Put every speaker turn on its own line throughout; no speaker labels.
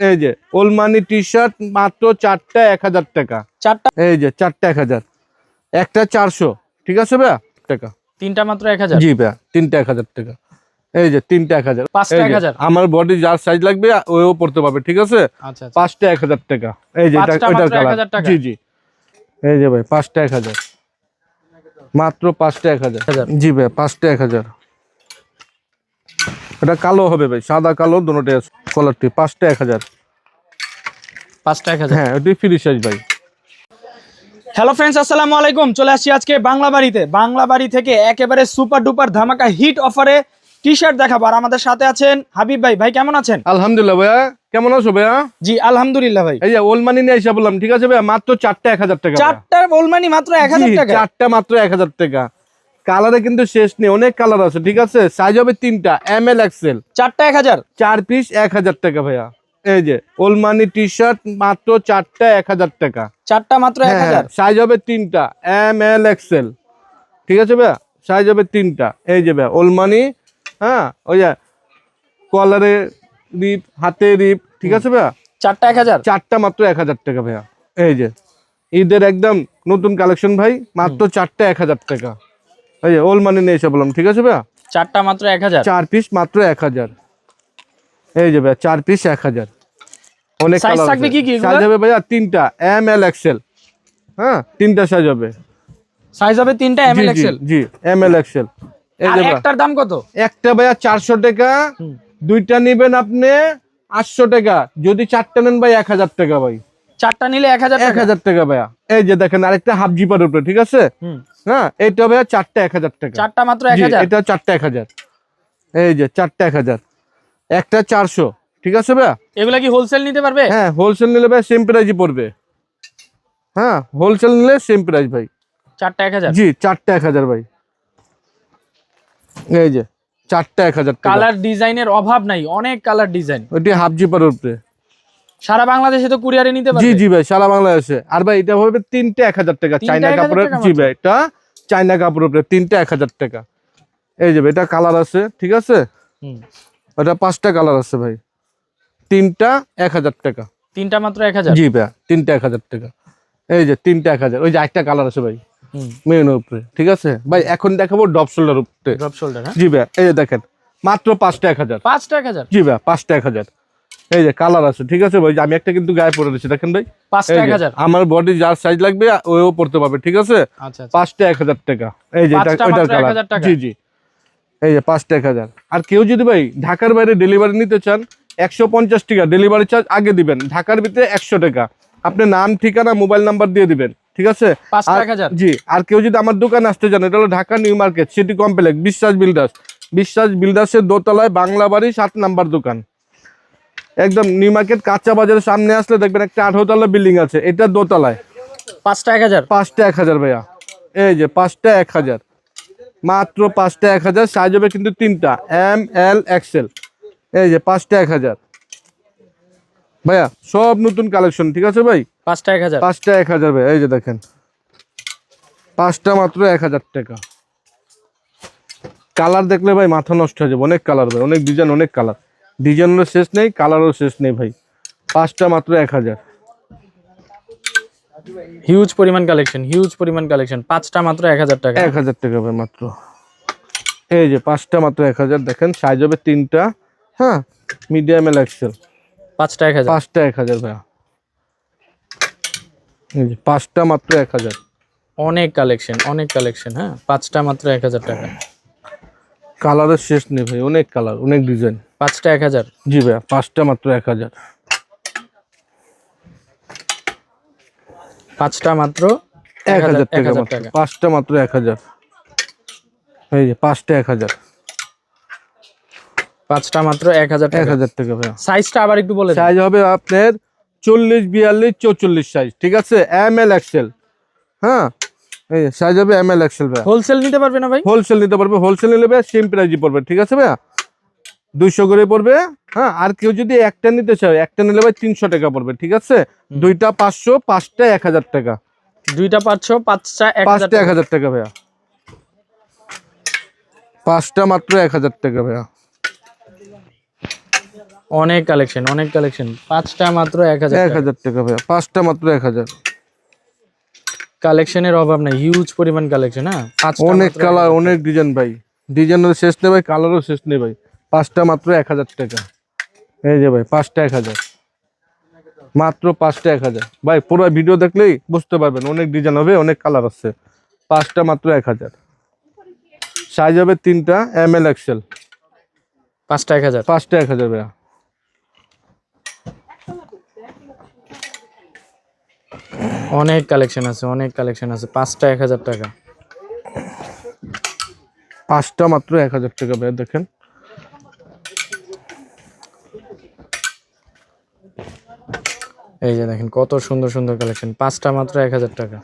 এই যে ওলমানি T shirt মাত্র চারটা এক হাজার টাকা।
চারটা?
এই যে চারটা এক হাজার। একটা চারশো। ঠিক আছে ভাইয়া? টাকা।
তিনটা মাত্র এক হাজার?
জি ভাইয়া তিনটা এক হাজার টাকা। এই যে তিনটা এক হাজার।
পাঁচটা এক হাজার?
আমার বডি যার সাইজ লাগবে ওও পড়তে পারবে ঠিক আছে?
আচ্ছা আচ্ছা।
পাঁচটা এক হাজার টাকা। এই যে ওইটার কালার জি জি। এই যে ভাই পাঁচটা এক হাজার। মাত্র পাঁচটা এক হাজার।
হাজার।
জি ভাই পাঁচটা এক হাজার। এটা কালো হবে ভাই সাদা কালো দুটোটাই আছে। কলারটি পাঁচটা এক হাজার।
পাঁচটা এক হাজার।
হ্যাঁ ওটি ফ্রি সাইজ ভাই।
হ্যালো ফ্রেন্ডস আসসালামু আলাইকুম। চলে আসছি আজকে বাংলা বাড়িতে। বাংলা বাড়ি থেকে একেবারে সুপার ডুপার ধামাকা হিট অফারে টি শার্ট দেখাবো। আর আমাদের সাথে আছেন হাবিব ভাই। ভাই কেমন আছেন?
আলহামদুলিল্লাহ ভাইয়া। কেমন আছো ভাইয়া?
জি আলহামদুলিল্লাহ ভাই।
এই যে ওলমানি নিয়ে এসে বললাম। ঠিক আছে ভাইয়া মাত্র চারটা এক হাজার টাকা।
চারটার ওলমানি মাত্র এক হাজার টাকা?
চারটা মাত্র এক হাজার টাকা। কালারে কিন্তু শেষ নেই অনেক কালার আছে ঠিক আছে? সাইজ হবে তিনটা এম এল এক্সেল
চারটা এক হাজার?
চার পিস এক হাজার টাকা ভাইয়া। এই যে ওলমানি টি শার্ট মাত্র চারটা এক হাজার টাকা।
চারটা মাত্র এক হাজার?
সাইজ হবে তিনটা এম এল এক্সেল ঠিক আছে ভাইয়া? সাইজ হবে তিনটা। এই যে ভাইয়া ওলমানি হ্যাঁ ওই যে কলারে রিপ হাতে রিপ ঠিক আছে ভাইয়া?
চারটা এক হাজার?
চারটা মাত্র এক হাজার টাকা ভাইয়া। এই যে ঈদের একদম নতুন কালেকশন ভাই মাত্র চারটা এক হাজার টাকা। এই যে ওল মানি নিয়ে এসে বললাম ঠিক আছে ভাইয়া?
চারটা মাত্র এক হাজার।
চার পিস মাত্র এক হাজার। এই যে ভাইয়া চার পিস এক হাজার। অনেক
Size
colour
থাকবে কি কি এগুলো?
হবে ভাইয়া তিনটা এম এল এক্সেল হ্যাঁ তিনটা সাইজ হবে।
সাইজ হবে তিনটা এম এল এক্সেল
জি এম এল এক্সেল এই যে
একটার দাম কত?
একটা ভাইয়া চারশো টাকা দুইটা নিবেন আপনি আটশো টাকা। যদি চারটা নেন ভাই এক হাজার টাকা ভাই।
চারটা নিলে এক হাজার
এক হাজার টাকা ভাইয়া। এই যে দেখেন আরেকটা হাফ জিপার উপরে ঠিক আছে? হ্যাঁ এইটা ভাইয়া চারটা এক হাজার টাকা।
চারটা মাত্র এক হাজার?
এটা চারটা এক হাজার। এই যে চারটা এক হাজার। একটা চারশো ঠিক আছে ভাইয়া?
এগুলা কি হোলসেল নিতে পারবে?
হ্যাঁ হোলসেল নিলে ভাই সেম প্রাইজই পড়বে। হ্যাঁ হোলসেল নিলে সেম প্রাইস ভাই।
চারটা এক হাজার?
জি চারটা এক হাজার ভাই। এই যে চারটা এক হাজার
কালার ডিজাইনের অভাব নাই অনেক কালার ডিজাইন।
ওইটি হাফ জিপার উপরে।
সারা বাংলাদেশে তো কুরিয়ারে নিতে
জি
পারবে?
জি ভাই সারা বাংলাদেশে। আর ভাই এটা হবে তিনটে এক হাজার টাকা
তিনটে
চাইনা কাপড়ের জি ভাই এটা চাইনা কাপড়ের উপরে তিনটে এক হাজার টাকা। এই যে এটা কালার আছে ঠিক আছে?
হুম।
ওটা পাঁচটা কালার আছে ভাই। তিনটা এক হাজার টাকা।
তিনটা মাত্র এক হাজার?
জি ভাই তিনটা এক হাজার টাকা। এই যে তিনটা এক হাজার। ওই যে একটা কালার আছে ভাই
হুম।
মেরুনের উপরে ঠিক আছে? ভাই এখন দেখাবো ডপ শোল্ডার উপরে।
ড্রপ শোল্ডার হ্যাঁ?
জি ভাই এই যে দেখেন মাত্র পাঁচটা এক হাজার।
পাঁচটা এক হাজার?
জি ভাই পাঁচটা এক হাজার। এই যে কালার আছে ঠিক আছে ভাই? যে আমি একটা কিন্তু গায়ে পরে দিচ্ছি দেখেন ভাই। আমার বডি যার সাইজ লাগবে ওও পড়তে পারবে ঠিক আছে?
আচ্ছা আচ্ছা।
পাঁচটা এক হাজার টাকা। এই যে ওইটার কালার জি জি। এই যে পাঁচটা এক হাজার। আর কেউ যদি ভাই ঢাকার বাইরে ডেলিভারি নিতে চান একশো পঞ্চাশ টাকা ডেলিভারি চার্জ আগে দিবেন। ঢাকার ভিতরে একশো টাকা। আপনি নাম ঠিকানা মোবাইল নাম্বার দিয়ে দিবেন ঠিক আছে? জি আর কেউ যদি আমার দোকানে আসতে চান এটা হলো Dhaka new market city complex Biswas builders. Biswas বিল্ডার্সের দোতলায় বাংলা বাড়ি সাত নাম্বার দোকান। একদম নিউ মার্কেট কাঁচা বাজারের সামনে আসলে দেখবেন একটা আঠারোতলা বিল্ডিং আছে এটা দোতলায়।
পাঁচটা এক হাজার?
পাঁচটা এক হাজার ভাইয়া। এই যে পাঁচটা এক হাজার। মাত্র পাঁচটা এক হাজার সাইজ হবে কিন্তু তিনটা এম এল এক্সেল এই যে পাঁচটা এক হাজার। ভাইয়া সব নতুন কালেকশন ঠিক আছে ভাই?
পাঁচটা এক হাজার।
পাঁচটা এক হাজার ভাই এই যে দেখেন। পাঁচটা মাত্র এক হাজার টাকা। কালার দেখলে ভাই মাথা নষ্ট হয়ে যাবে অনেক কালার ভাই অনেক ডিজাইন অনেক কালার ডিজাইনেরও শেষ নেই কালারও শেষ নেই ভাই। পাঁচটা মাত্র এক হাজার।
হিউজ পরিমাণ কালেকশন হিউজ পরিমাণ কালেকশন পাঁচটা মাত্র এক হাজার টাকা।
এক হাজার টাকা ভাই মাত্র। এই যে পাঁচটা মাত্র এক হাজার দেখেন সাইজ হবে তিনটা। হ্যাঁ মিডিয়াম এল এক্সেল
পাঁচটা এক হাজার।
পাঁচটা এক হাজার ভাইয়া। পাঁচটা মাত্র এক হাজার।
অনেক কালেকশন অনেক কালেকশন হ্যাঁ? পাঁচটা মাত্র এক হাজার টাকা।
কালারের শেষ নেই ভাই অনেক কালার অনেক ডিজাইন
পাঁচটা এক হাজার?
জি ভাইয়া পাঁচটা মাত্র এক হাজার।
পাঁচটা মাত্র
এক হাজার
এক
টাকা মাত্র পাঁচটা মাত্র এক হাজার। এই যে পাঁচটা এক হাজার।
পাঁচটা মাত্র এক হাজার
এক হাজার টাকা ভাইয়া।
সাইজটা আবার একটু বলে
সাইজ হবে আপনার চল্লিশ বিয়াল্লিশ চৌচল্লিশ সাইজ ঠিক আছে? M L XL. হ্যাঁ? এই সাইজ হবে এম এল এক্সেল ভাইয়া।
হোলসেল নিতে পারবে না ভাই?
হোলসেল নিতে পারবে হোলসেল নিলে ভাইয়া সেম প্রাইজই পড়বে ঠিক আছে ভাইয়া? দুইশো করে পড়বে হ্যাঁ? আর কেউ যদি একটা নিতে চায় একটা নিলে ভাই তিনশো টাকা পড়বে ঠিক আছে? দুইটা পাঁচশো পাঁচটা এক হাজার টাকা।
দুইটা পাঁচশো পাঁচটা
পাঁচটা এক হাজার টাকা ভাইয়া। পাঁচটা মাত্র এক হাজার টাকা ভাইয়া।
অনেক কালেকশন অনেক কালেকশন। পাঁচটা মাত্র এক হাজার
এক হাজার টাকা ভাইয়া পাঁচটা মাত্র এক হাজার।
কালেকশনের অভাব নাই হিউজ পরিমাণ কালেকশন হ্যাঁ?
অনেক কালার অনেক ডিজাইন ভাই। ডিজাইনের শেষ নেই ভাই কালারও শেষ নেই ভাই। পাঁচটা মাত্র এক হাজার টাকা। এই যে ভাই পাঁচটা এক হাজার। মাত্র পাঁচটা এক হাজার। ভাই পুরো ভিডিও দেখলেই বুঝতে পারবেন অনেক ডিজাইন হবে অনেক কালার আছে। পাঁচটা মাত্র এক হাজার। সাইজ হবে তিনটা এম এল এক্সেল
পাঁচটা এক হাজার।
পাঁচটা এক হাজার ভাইয়া।
অনেক কালেকশন আছে অনেক কালেকশন আছে। পাঁচটা এক হাজার টাকা।
পাঁচটা মাত্র এক হাজার টাকা ভাইয়া দেখেন।
এই যে দেখেন কত সুন্দর সুন্দর কালেকশন পাঁচটা মাত্র এক হাজার টাকা।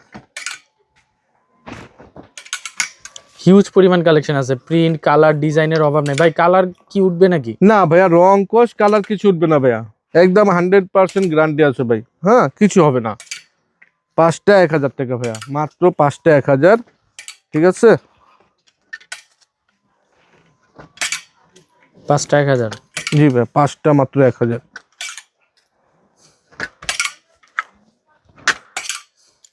হিউজ পরিমাণ কালেকশন আছে। প্রিন্ট কালার ডিজাইনের অভাব নেই। ভাই কালার কি উঠবে নাকি?
না ভাইয়া রং কোষ কালার কিছু উঠবে না ভাইয়া। একদম হান্ড্রেড পার্সেন্ট গ্যারান্টি আছে ভাই। হ্যাঁ কিছু হবে না। পাঁচটা এক হাজার টাকা ভাইয়া। মাত্র পাঁচটা এক হাজার। ঠিক আছে?
পাঁচটা এক হাজার।
জি ভাইয়া পাঁচটা মাত্র এক হাজার।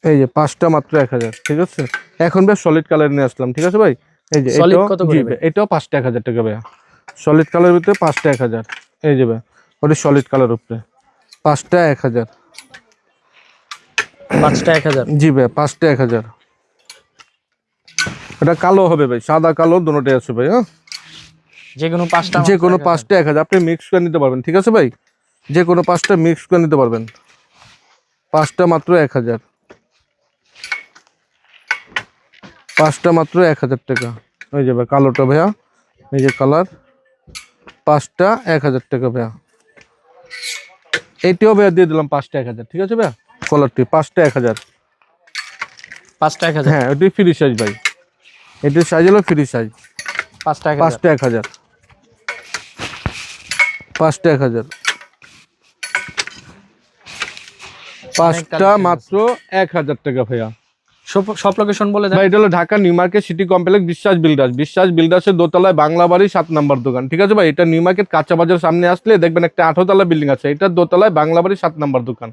এই যে পাঁচটা মাত্র এক হাজার ঠিক আছে? এখন ভাই সলিড কালার নিয়ে আসলাম ঠিক আছে ভাই? এই যে এটাও- পাঁচটা এক হাজার টাকা ভাইয়া। সলিড কালারের ভিতরে পাঁচটা এক হাজার। এই যে ভাই ওটা সলিড কালার উপরে। পাঁচটা এক হাজার।
পাঁচটা এক হাজার?
জি ভাই পাঁচটা এক হাজার। এটা কালো হবে ভাই সাদা কালো দুটোটাই আছে ভাই হ্যাঁ?
যে কোনো পাঁচটা
যে কোনো
এক হাজার।
পাঁচটা এক হাজার আপনি মিক্স করে নিতে পারবেন ঠিক আছে ভাই? যে কোনো পাঁচটা মিক্স করে নিতে পারবেন। পাঁচটা মাত্র এক হাজার। পাঁচটা মাত্র এক হাজার টাকা। ওই যে ভাই কালোটা ভাইয়া এই যে কালার পাঁচটা এক হাজার টাকা ভাইয়া। এইটিও ভাইয়া দিয়ে দিলাম পাঁচটা এক হাজার ঠিক আছে ভাইয়া? কলারটি পাঁচটা এক হাজার।
পাঁচটা এক হাজার?
হ্যাঁ ওটি ফ্রি সাইজ ভাই। এটির সাইজ হলো ফ্রি সাইজ।
পাঁচটা
পাঁচটা এক হাজার। পাঁচটা এক হাজার। পাঁচটা মাত্র এক হাজার টাকা ভাইয়া।
সব লোকেশন বলে দেন।
এটা হলো Dhaka new market city complex Biswas builders. Biswas বিল্ডার্সের দোতলায় বাংলা বাড়ি, সাত নাম্বার দোকান। ঠিক আছে ভাই? এটা নিউ মার্কেট, কাঁচা বাজার সামনে আসলে দেখবেন একটা আঠারোতলা বিল্ডিং আছে। এটা দোতলায় বাংলা বাড়ি, সাত নাম্বার দোকান।